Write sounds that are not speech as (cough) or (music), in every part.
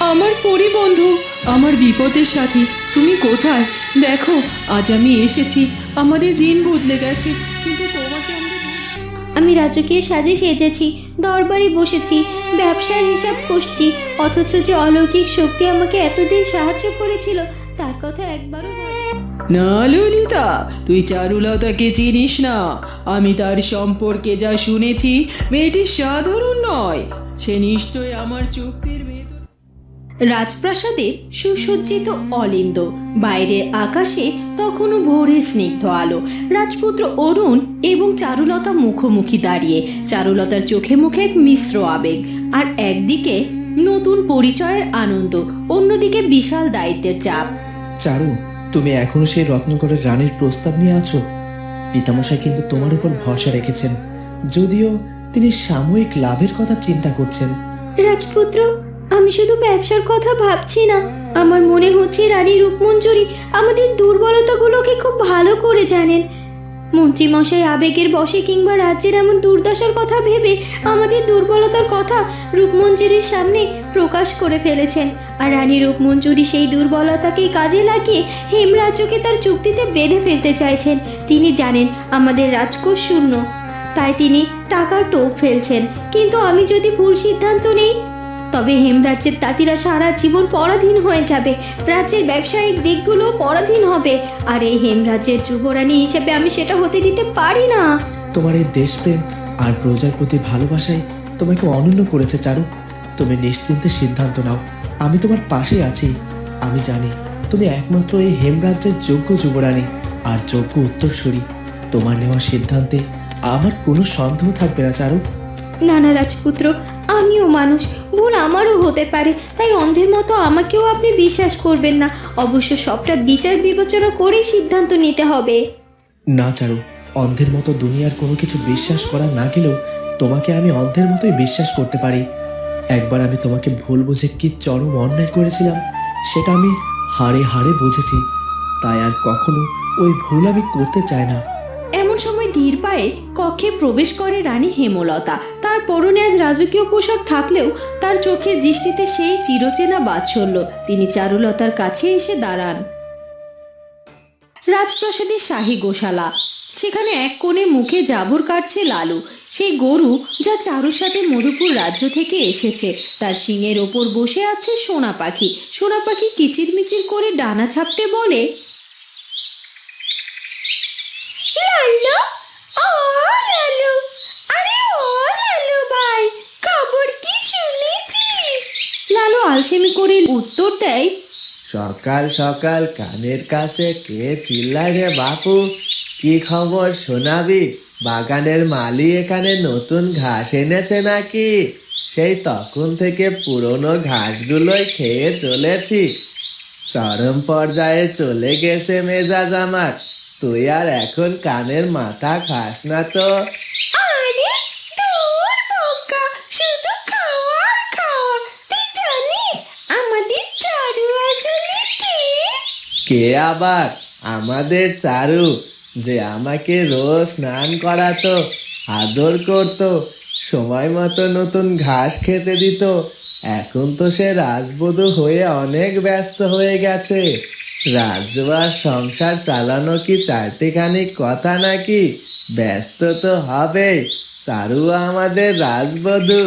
আমার পরিবন্ধু আমার বিপদের সাথী তুমি কোথায়? দেখো আজ আমি এসেছি আমাদের দিন বদলে গেছে কিন্তু তোমাকে আমি রাজকীয় সাজে সেজেছি দরবারে বসেছি ব্যবসার হিসাব কষছি অথচ যে অলৌকিক শক্তি আমাকে এতদিন সাহায্য করেছিল তার কথা একবারও। না। ললিতা তুই চারুলতাকে চিনিস না। আমি তার সম্পর্কে যা শুনেছি মেয়েটি সাধারণ নয়। সে নিশ্চয় আমার ভেতর রাজপ্রাসাদের সুসজ্জিত অলিন্দ। বাইরের আকাশে তখনও ভোরের স্নিগ্ধ আলো। রাজপুত্র অরুণ এবং চারুলতা মুখোমুখি দাঁড়িয়ে। চারুলতার চোখে মুখে এক মিশ্র আবেগ। আর একদিকে নতুন পরিচয়ের আনন্দ অন্যদিকে বিশাল দায়িত্বের চাপ। চারু তুমি এখনও সেই রত্নগরের রানীর প্রস্তাব নিয়ে আছো? পিতামশাই কিন্তু তোমার উপর ভরসা রেখেছেন। যদিও তিনি সাময়িক লাভের কথা চিন্তা করছেন। রাজপুত্র আমি শুধু ব্যবসার কথা ভাবছি না। আমার মনে হচ্ছে রানী রূপমঞ্জুরি আমাদের দুর্বলতাগুলোকে খুব ভালো করে জানেন। মন্ত্রীমশাই আবেগের বশে কিংবা রাজ্যের এমন দুর্দশার কথা ভেবে আমাদের দুর্বলতার কথা রূপমঞ্জুরির সামনে প্রকাশ করে ফেলেছেন। আর রানী রূপমঞ্জুরি সেই দুর্বলতাকেই কাজে লাগিয়ে হেমরাজ্যকে তার চুক্তিতে বেঁধে ফেলতে চাইছেন। তিনি জানেন আমাদের রাজকোষ শূন্য। তাই তিনি টাকার টোপ ফেলছেন। কিন্তু আমি যদি ভুল সিদ্ধান্ত নেই তবে হেমরাজ্যের তাঁতিরা সারা জীবন পরাধীন হয়ে যাবে। রাজ্যের ব্যবসায়িক দিকগুলো পরাধীন হবে। আর এই হেমরাজ্যের যুবরানী হিসেবে আমি সেটা হতে দিতে পারি না। তোমার এই দেশপ্রেম আর প্রজার প্রতি ভালোবাসাই তোমাকে অনন্য করেছে চারু। তুমি নিশ্চিন্তে সিদ্ধান্ত নাও। আমি তোমার পাশে আছি। আমি জানি তুমি একমাত্র এই হেমরাজ্যের যোগ্য যুবরানী আর যোগ্য উত্তরসূরি। তোমার নেওয়া সিদ্ধান্তে আমার কোনো সন্দেহ থাকবে না চারু। নানা রাজপুত্র আমিও মানুষ। ভুল আমারও হতে পারে তাই অন্ধের মতো আমাকেও আপনি বিশ্বাস করবেন না। অবশ্য সবটা বিচার বিবেচনা করেই সিদ্ধান্ত নিতে হবে। না চারু অন্ধের মতো দুনিয়ার কোনো কিছু বিশ্বাস করা না গেলেও তোমাকে আমি অন্ধের মতোই বিশ্বাস করতে পারি। একবার আমি তোমাকে ভুল বুঝে কি চরম অন্যায় করেছিলাম সেটা আমি হাড়ে হাড়ে বুঝেছি। তাই আর কখনো ওই ভুল আমি করতে চাই না। এমন সময় ধীর পায়ে কক্ষে প্রবেশ করে রানী হেমলতা। তার পরনে আজ রাজকীয় পোশাক থাকলেও তার চোখের দৃষ্টিতে সেই চিরচেনা বাৎসল্য। তিনি চারুলতার কাছে এসে দাঁড়ান। রাজপ্রাসাদের শাহী গোশালা। সেখানে এক কোণে মুখে জাবর কাটছে লালু। সেই গরু যা চারুর সাথে মধুপুর রাজ্য থেকে এসেছে। তার শিঙের ওপর বসে আছে সোনা পাখি। সোনা পাখি কিচিরমিচির করে ডানা ছাপটে বলে লালু ও লালু আরে ও লালু ভাই খবর কি শুনেছিস লালু আলসেমি করে উত্তর দেয় সকাল সকাল কানের কাছে কে চিল্লায় রে বাপু? কি খবর শোনাবি বাগানের মালি এখানে নতুন ঘাস এনেছে নাকি? সেই তখন থেকে পুরনো ঘাসগুলোই খেয়ে চলেছি। চরম পর্যায়ে চলে গেছে মেজাজ আমার। তুই আর এখন কানের মাথা খাস না তো আরে দূর বোকা শুধু খাওয়া আর খাওয়া তুই জানিস আমাদের চারু আসলে কে কে আবার আমাদের চারু যে আমাকে রোজ স্নান করাতো, আদর করতো, সময় মতো নতুন ঘাস খেতে দিত, এখন তো সে রাজবধূ হয়ে অনেক ব্যস্ত হয়ে গেছে। রাজ্য আর সংসার চালানো কি চারটিখানি কথা নাকি? ব্যস্ত তো হবে চারু আমাদের রাজবধূ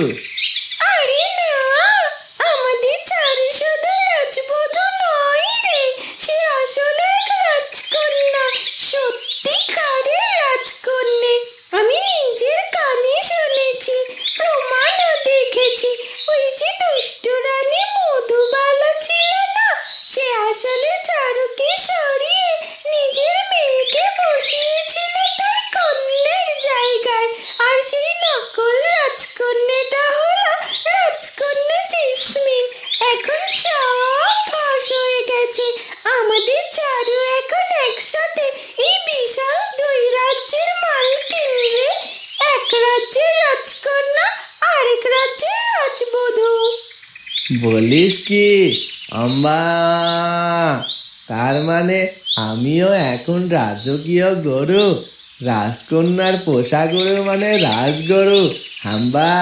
আরে না আমাদের চারু শুধু রাজবধূ নয় রে সে আসলে এক রাজকন্যা সত্যিকারে রাজকন্যা আমি নিজের কানে শুনেছি প্রমাণও দেখেছি ওই যে দুষ্ট রানী মধুবালা ছিল না সে আসলে চারুকে সরিয়ে নিজের মেয়েকে বসিয়েছিল তার কন্যার জায়গায় আর সেই নকল রাজকন্যাটা হলো রাজকন্যা জেসমিন এখন সব ফাঁস হয়ে গেছে আমাদের চারু এখন একসাথে এই বিশাল দুই রাজ্যের মাল কিনবে এক রাজ্যের রাজকন্যা আরেক রাজ্যের রাজবধূ বলিস কি অম্বা তার মানে আমিও এখন রাজকীয় গরু। রাজকন্যার পোষা গরু মানে রাজগরু হাম্বা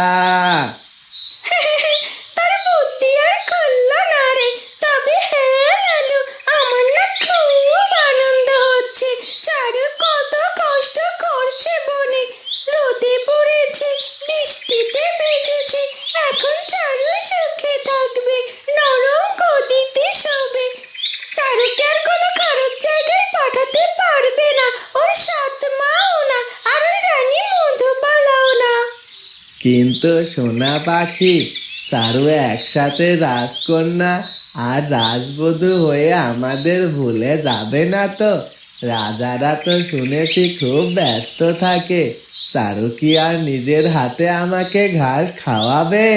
কিন্তু সোনা পাখি চারু একসাথে রাজকন্যা আর রাজবধূ হয়ে আমাদের ভুলে যাবে না তো। রাজারা তো শুনেছি খুব ব্যস্ত থাকে। চারু কি আর নিজের হাতে আমাকে ঘাস খাওয়াবে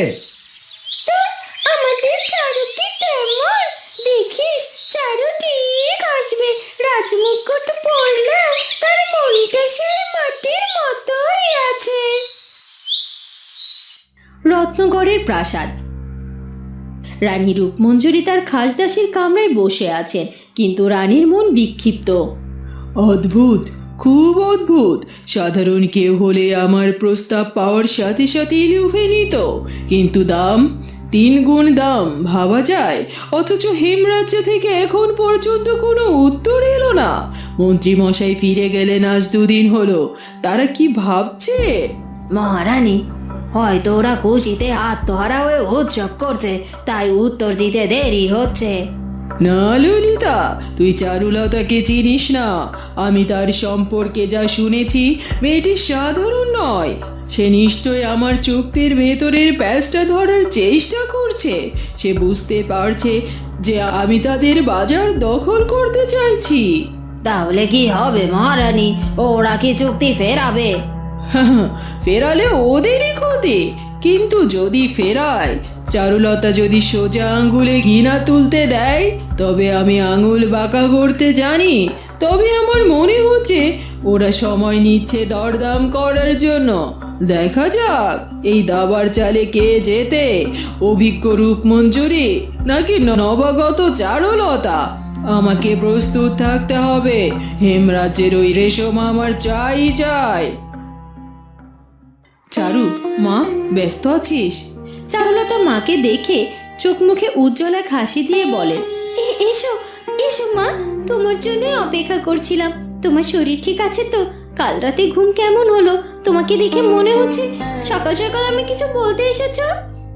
আমাদের চারু কি তেমন দেখিস চারু ঠিক আসবে রাজমুকুট পড়লে তার মনটা সে মাটির মতোই আছে রত্নগড়ের প্রাসাদ। রানী রূপমঞ্জরি তার খাসদাসীর কামরায় বসে আছেন কিন্তু রানীর মন বিক্ষিপ্ত। অদ্ভুত খুব অদ্ভুত। সাধারণ কেউ হলে আমার প্রস্তাব পাওয়ার সাথে সাথে লুফে নিত। কিন্তু দাম তিন গুণ দাম ভাবা যায়। অথচ হেমরাজ্য থেকে এখন পর্যন্ত কোনো উত্তর এলো না। মন্ত্রী মশাই ফিরে গেলেন আজ দুদিন হলো। তারা কি ভাবছে? মহারানী হয়তো ওরা খুশিতে আত্মহারা হয়ে উৎসব করছে তাই উত্তর দিতে দেরি হচ্ছে। না ললিতা তুই চারুলতাকে চিনিস না। আমি তার সম্পর্কে যা শুনেছি মেয়েটি সাধারণ নয়। সে নিশ্চয় আমার চুক্তির ভেতরের প্যাচটা ধরার চেষ্টা করছে। সে বুঝতে পারছে যে আমি তাদের বাজার দখল করতে চাইছি। তাহলে কি হবে মহারানী? ওরা কি চুক্তি ফেরাবে? (laughs) ফেরালে ওদেরই ক্ষতি। কিন্তু যদি ফেরায়, চারুলতা যদি সোজা আঙ্গুলে ঘৃণা তুলতে দেয়, তবে আমি আঙুল বাঁকা করতে জানি। তবে আমার মনে হচ্ছে ওরা সময় নিচ্ছে দরদাম করার জন্য। দেখা যাক, এই দাবার চালে কে যেতে অভিজ্ঞ রূপমঞ্জুরি নাকি নবাগত চারুলতা? আমাকে প্রস্তুত থাকতে হবে। হেমরাজ্যের ওই রেশম আমার চাই চাই। চারু, মা, ব্যস্ত আছিস? চারুলতা মাকে দেখে চোখ মুখে উজ্জ্বল এক হাসি দিয়ে বলে এসো এসো মা, তোমার জন্য অপেক্ষা করছিলাম। তোমার শরীর ঠিক আছে তো? কাল রাতে ঘুম কেমন হলো? তোমাকে দেখে মনে হচ্ছে সকাল সকাল আমি কিছু বলতে এসেছ।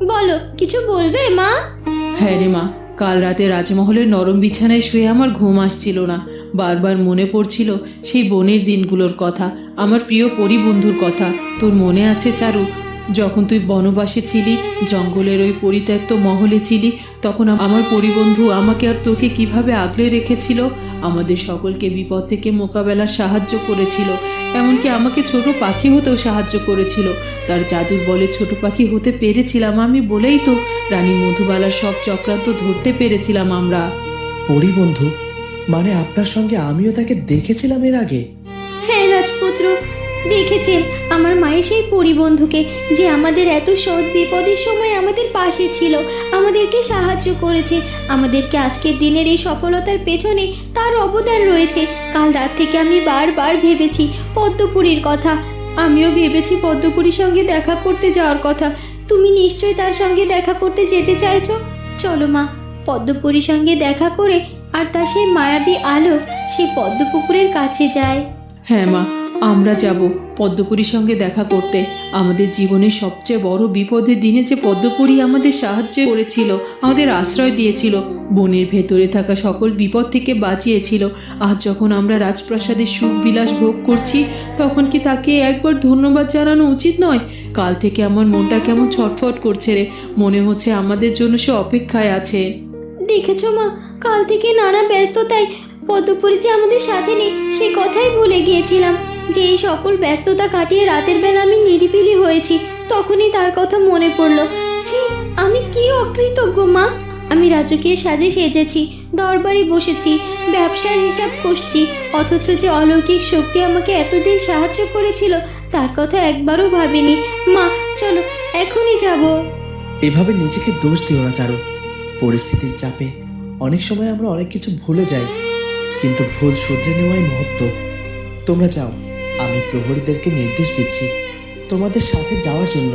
বলো, কিছু বলবে মা? হ্যাঁ রে মা, কাল রাতে রাজমহলের নরম বিছানায় শুয়ে আমার ঘুম আসছিল না। বারবার মনে পড়ছিল সেই বনের দিনগুলোর কথা। আমার প্রিয় পরিবন্ধুর কথা। তোর মনে আছে চারু? যখন তুই বনবাসে ছিলি, জঙ্গলের ওই পরিত্যক্ত মহলে ছিলি, তখন আমার পরিবন্ধু আমাকে আর তোকে কীভাবে আগলে রেখেছিল? আমাদের সকলকে বিপদ থেকে মোকাবেলার সাহায্য করেছিল। এমনকি আমাকে ছোট পাখি হতেও সাহায্য করেছিল। তার জাদুর বলে ছোট পাখি হতে পেরেছিলাম আমি বলেই তো, রানী মধুবালার সব চক্রান্ত ধরতে পেরেছিলাম আমরা। পরিবন্ধু মানে আপনার সঙ্গে আমিও তাকে দেখেছিলাম এর আগে? হ্যাঁ রাজপুত্র, দেখেছেন আমার মায়ের সেই পরিবন্ধুকে যে আমাদের এত সৎ বিপদের সময় আমাদের পাশে ছিল, আমাদেরকে সাহায্য করেছে, আমাদেরকে আজকের দিনের এই সফলতার পেছনে তার অবদান রয়েছে। কাল রাত থেকে আমি বারবার ভেবেছি পদ্মপুরীর কথা। আমিও ভেবেছি পদ্মপুরীর সঙ্গে দেখা করতে যাওয়ার কথা। তুমি নিশ্চয়ই তার সঙ্গে দেখা করতে যেতে চাইছ? চলো মা, পদ্মপুরীর সঙ্গে দেখা করে আর তার সেই মায়াবী আলো সেই পদ্মপুকুরের কাছে যায়। হ্যাঁ মা, আমরা যাব। পদ্মপুরীর সঙ্গে দেখা করতে। আমাদের জীবনের সবচেয়ে বড় বিপদের দিনে যে পদ্মপুরী আমাদের সাহায্য করেছিল, আমাদের আশ্রয় দিয়েছিল, বনের ভেতরে থাকা সকল বিপদ থেকে বাঁচিয়েছিল। আজ যখন আমরা রাজপ্রাসাদের সুখ বিলাস ভোগ করছি, তখন কি তাকে একবার ধন্যবাদ জানানো উচিত নয়? কাল থেকে আমার মনটা কেমন ছটফট করছে রে। মনে হচ্ছে আমাদের জন্য সে অপেক্ষায় আছে। দেখেছ মা, কাল থেকে নানা ব্যস্ততায় পদ্মপুরী যে আমাদের সাথে নেই, সে কথাই ভুলে গিয়েছিলাম। যে এই সকল ব্যস্ততা কাটিয়ে রাতের বেলা আমি নিরিবিলি হয়েছি, তখনই তার কথা মনে পড়ল। ছি, আমি কি অকৃতজ্ঞ, মা? আমি রাজকীয় সাজে সেজেছি, দরবারে বসেছি, ব্যবসার হিসাব কষছি, অথচ যে অলৌকিক শক্তি আমাকে এতদিন সাহায্য করেছিল, তার কথা একবারও ভাবিনি। মা, চলো, এখনই যাব। এভাবে নিজেকে দোষ দিও না, চারু। পরিস্থিতির চাপে অনেক সময় আমরা অনেক কিছু ভুলে যাই। কিন্তু ভুল শুধরে নেওয়াই মহত্ব। তোমরা যাও আমি প্রহরীদেরকে নির্দেশ দিচ্ছি তোমাদের সাথে যাওয়ার জন্য।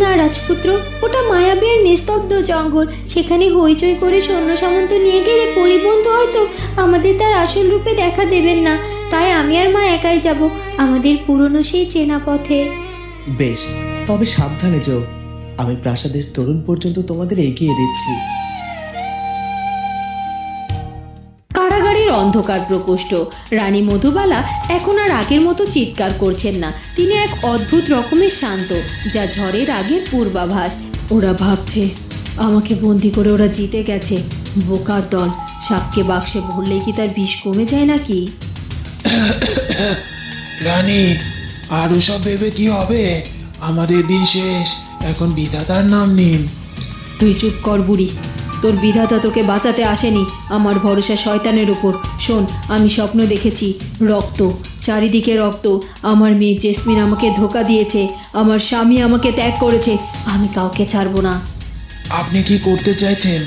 না রাজপুত্র ওটা মায়াবীর নিস্তব্ধ জঙ্গল। সেখানে হইচই করে সৈন্য সামন্ত নিয়ে গেলে পরিবন্ধু হয়তো আমাদের তার আসল রূপে দেখা দেবেন না। তাই আমি আর মা একাই যাব আমাদের পুরনো সেই চেনা পথে বেশ তবে সাবধানে যেও। আমি প্রাসাদের তরুণ পর্যন্ত তোমাদের এগিয়ে দিচ্ছি। অন্ধকার প্রকোষ্ঠ। রানী মধুবালা এখন আর আগের মতো চিৎকার করছেন না। তিনি এক অদ্ভুত রকমের শান্ত যা ঝড়ের আগের পূর্বাভাস। ওরা ভাবছে আমাকে বন্দি করে ওরা জিতে গেছে। বোকার দল সাপকে বাক্সে ভরলেই কি তার বিষ কমে যায় নাকি? রানী আর ওসব ভেবে কি হবে? আমাদের দিন শেষ। এখন বিধাতার নাম নিন। তুই চুপ কর বুড়ি। তোর বিধাতা তোকে বাঁচাতে আসেনি। আমার ভরসা শয়তানের উপর। শোন আমি স্বপ্ন দেখেছি। রক্ত চারিদিকে রক্ত। আমার মেয়ে জেসমিন আমাকে ধোকা দিয়েছে। আমার স্বামী আমাকে ত্যাগ করেছে। আমি কাউকে ছাড়বো না। আপনি কি করতে চাইছেন?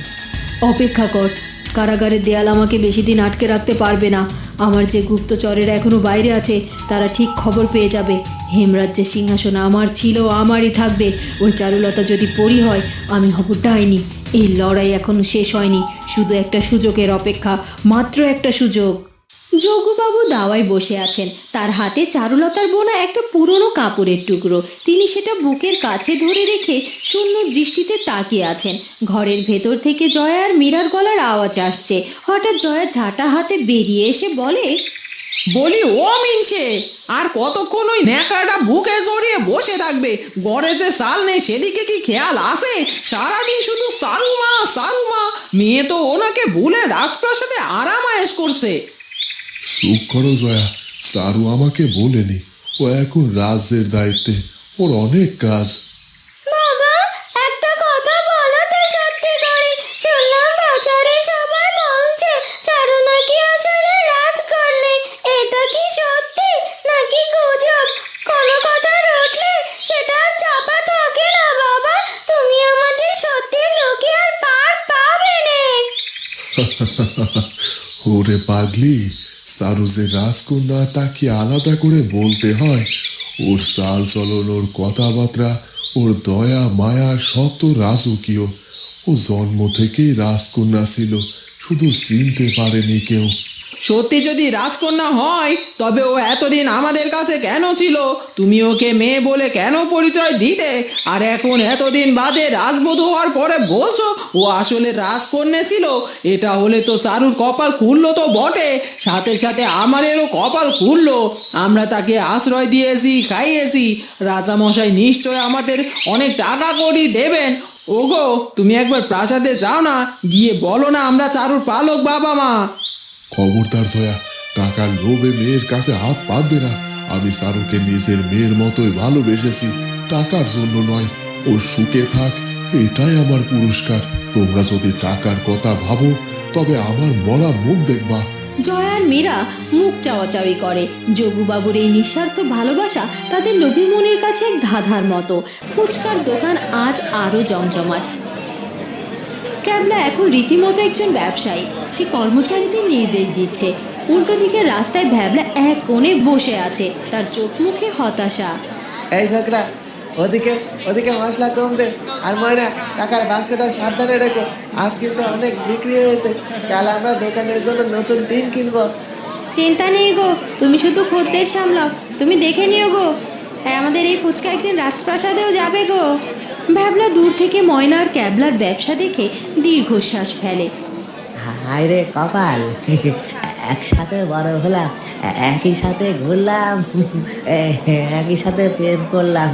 অপেক্ষা কর। কারাগারের দেয়াল আমাকে বেশি দিন আটকে রাখতে পারবে না। আমার যে গুপ্তচরেরা এখনও বাইরে আছে তারা ঠিক খবর পেয়ে যাবে। হেমরাজ্যের সিংহাসন আমার ছিল, আমারই থাকবে। ওই চারুলতা যদি পরি হয়, আমি হব ডাইনি। এই লড়াই এখনও শেষ হয়নি। শুধু একটা সুযোগের অপেক্ষা, মাত্র একটা সুযোগ। যোগুবাবু দাওয়ায় বসে আছেন। তার হাতে চারুলতার বোনা একটা পুরনো কাপড়ের টুকরো। তিনি সেটা বুকের কাছে ধরে রেখে শূন্য দৃষ্টিতে তাকিয়ে আছেন। ঘরের ভেতর থেকে জয়া আর মীরার গলার আওয়াজ আসছে। হঠাৎ জয়া ঝাঁটা হাতে বেরিয়ে এসে বলে বলি, ও মিনসে আর কতক্ষণ ওই ন্যাকাটা বুকে জড়িয়ে বসে থাকবে? গড়ে যে সাল নেই, সেদিকে কি খেয়াল আসে সারাদিন শুধু সারুমা সারুমা। মেয়ে তো ওনাকে ভুলে রাজপ্রাসাদে আরাম আরামায়েশ করছে। চুপ করো জয়া, সারু আমাকে বলেনি। ও এখন রাজ্যের দায়িত্বে। ওর অনেক কাজ বাবা একটা কথা বলো তো সত্যি করে শুনলাম বাজারে সবাই বলছে চারু নাকি আসলে রাজকন্যা এটা কি সত্যি নাকি গুজব কোনো কথা রটলে সেটা চাপা থাকে না বাবা তুমি আমাদের সত্যির লোকে আর পার পাবে না (laughs) ওরে পাগলি, সারুজের রাজকন্যা তাকে আলাদা করে বলতে হয়। ওর চাল চলন ওর কথাবার্তা, ওর দয়া, মায়া সব তো রাজকীয়। ও জন্ম থেকেই রাজকন্যা ছিল, শুধু চিনতে পারেনি কেউ। সত্যি যদি রাজকন্যা হয়, তবে ও এতদিন আমাদের কাছে কেন ছিল? তুমি ওকে মেয়ে বলে কেন পরিচয় দিতে? আর এখন এতদিন বাদে রাজবধূ হওয়ার পরে বলছো, ও আসলে রাজকন্যা ছিল? এটা হলে তো চারুর কপাল খুললো তো বটে। সাথে সাথে আমাদেরও কপাল খুললো। আমরা তাকে আশ্রয় দিয়েছি, খাইয়েছি। রাজামশাই নিশ্চয় আমাদের অনেক টাকা করি দেবেন। ওগো, তুমি একবার প্রাসাদে যাও না, গিয়ে বলো না আমরা চারুর পালক বাবা মা। খবরদার জয়া টাকার লোভে মেয়ের কাছে হাত পাতবে না। আমি সারুকে নিজের মেয়ের মতোই ভালোবেসেছি। টাকার জন্য নয়, ও সুখে থাক, এটাই আমার পুরস্কার। তোমরা যদি টাকার কথা ভাবো, তবে আমার মরা মুখ দেখবা। জয়া আর মীরা মুখ চাওয়াচাওয়ি করে। যোগুবাবুর এই নিঃস্বার্থ ভালোবাসা তাদের লোভী মনের কাছে এক ধাঁধার মতো। ফুচকার দোকান আজ আরও জমজমাট। ক্যাবলা এখন রীতিমতো একজন ব্যবসায়ী। সে কর্মচারীদের নির্দেশ দিচ্ছে। উল্টো দিকে রাস্তায় ভ্যাবলা এক কোণে বসে আছে। তার চোখ মুখে হতাশা। এই ছোকরা ওদিকে ওদিকে মশলা কম দে। আর ময়না টাকার বাক্সটা সাবধানে রেখো। আজ কিন্তু অনেক বিক্রি হয়েছে। কাল আমরা দোকানের জন্য নতুন টিন কিনবো। চিন্তা নেই গো তুমি শুধু খদ্দের সামলাও। তুমি দেখে নিও গো। হ্যাঁ আমাদের এই ফুচকা একদিন রাজপ্রাসাদেও যাবে গো। ভ্যাবলা দূর থেকে ময়নার ক্যাবলার ব্যবসা দেখে দীর্ঘশ্বাস ফেলে। হায় রে কপাল, একসাথে বড় হলাম, একই সাথে ঘুরলাম, একই সাথে প্রেম করলাম,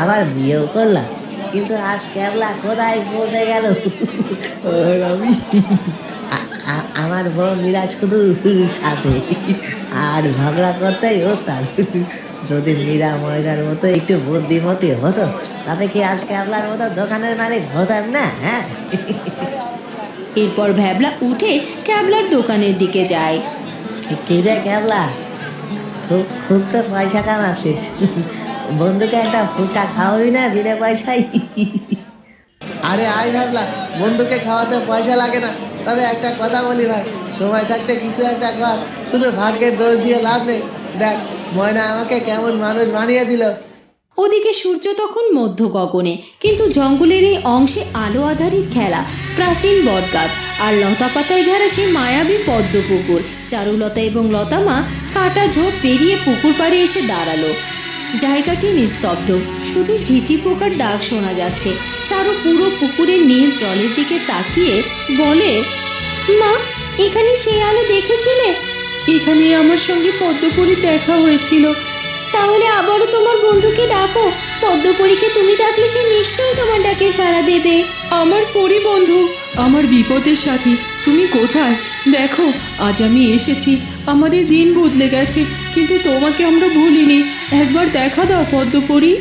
আবার বিয়েও করলাম, কিন্তু আজ ক্যাবলা কোথায় পৌঁছে গেল? আমার বউ মীরা শুধু সাজে। আর ঝগড়া করতেই ওস্তাদ যদি মীরা ময়নার মতো একটু বুদ্ধিমতী হতো তবে কি আজ ক্যাবলার মতো দোকানের মালিক হতাম না হ্যাঁ? এরপর ভ্যাবলা উঠে ক্যাবলার দোকানের দিকে যায়। রে ক্যাবলা? খুব খুব তো পয়সা কামাচ্ছিস। বন্ধুকে একটা ফুচকা খাওয়াবি না বিনা পয়সায়? আরে আয় ভাবলা বন্ধুকে খাওয়াতে পয়সা লাগে না। তবে একটা কথা বলি ভাই, সময় থাকতে কিছু একটা কর, শুধু ভাগ্যের দোষ দিয়ে লাভ নেই। দেখ, ময়না আমাকে কেমন মানুষ বানিয়ে দিল। ওদিকে সূর্য তখন মধ্য গগনে কিন্তু জঙ্গলের এই অংশে আলো আধারির খেলা, প্রাচীন বটগাছ, আর লতা পাতায় ঘেরা সেই মায়াবী পদ্ম পুকুর চারুলতা এবং লতামা কাটা ঝোপ পেরিয়ে পুকুর পাড়ে এসে দাঁড়াল। জায়গাটি নিস্তব্ধ। শুধু ঝিঝি পোকার ডাক শোনা যাচ্ছে। চারু পুরো পুকুরের নীল জলের দিকে তাকিয়ে বলে মা এখানে সেই আলো দেখেছিলে? এখানে আমার সঙ্গে পদ্মপুরীর দেখা হয়েছিল। তাহলে আবারও তোমার বন্ধুকে ডাকো। পদ্মপরীকে তুমি ডাকলে সে নিশ্চয়ই তোমার ডাকে সাড়া দেবে। আমার পরি বন্ধু আমার বিপদের সাথী তুমি কোথায়? দেখো আজ আমি এসেছি। আমাদের দিন বদলে গেছে কিন্তু তোমাকে আমরা ভুলিনি। একবার দেখা দাও পদ্মপুরী।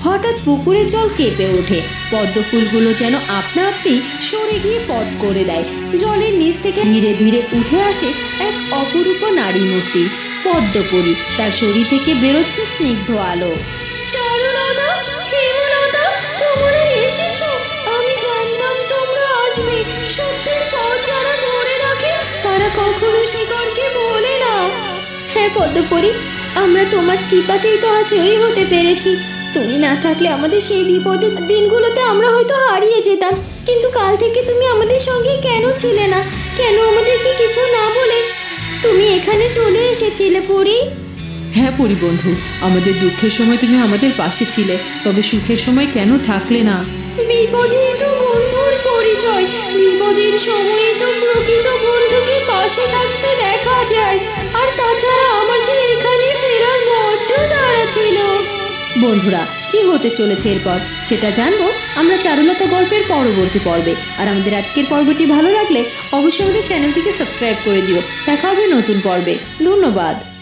হঠাৎ পুকুরের জল কেঁপে ওঠে। পদ্ম ফুলগুলো যেন আপনা আপনি সরে গিয়ে পথ করে দেয়। জলের নিচ থেকে ধীরে ধীরে উঠে আসে এক অপরূপ নারী মূর্তি পদ্মপরি। তার শরীর থেকে বেরোচ্ছে স্নিগ্ধ আলো। চারুলতা হেমলতা তোমরা এসেছ। আমি জানতাম তোমরা আসবে। সত্যের পথ যারা ধরে রাখে তারা কখনো শিকড়কে বলে না। হ্যাঁ পদ্মপরি, আমরা তোমার কৃপাতেই তো আজ ওই হতে পেরেছি। তুমি না থাকলে আমাদের সেই বিপদের দিনগুলোতে আমরা হয়তো হারিয়ে যেতাম। কিন্তু কাল থেকে তুমি আমাদের সঙ্গে কেন ছিলে না? কেন আমাদেরকে কিছু না বলে? তুমি এখানে চলে এসেছিলে, পরি? হ্যাঁ পরিবন্ধু আমাদের দুঃখের সময় তুমি আমাদের পাশে ছিলে, তবে সুখের সময় কেন থাকলে না? বিপদেই তো বন্ধুর পরিচয়, বিপদের সময়ে তো প্রকৃত বন্ধুকে পাশে থাকতে দেখা যায়। আর তাছাড়া আমার যে এখানে ফেরার বড্ড তাড়া ছিল। বন্ধুরা, কি হতে চলেছে এরপর? সেটা জানব। আমরা চারুলতা গল্পের পরবর্তী পর্বে। আর আমাদের আজকের পর্বটি ভালো লাগলে অবশ্যই আমাদের চ্যানেলটিকে সাবস্ক্রাইব করে দিও। দেখা হবে নতুন পর্বে। ধন্যবাদ।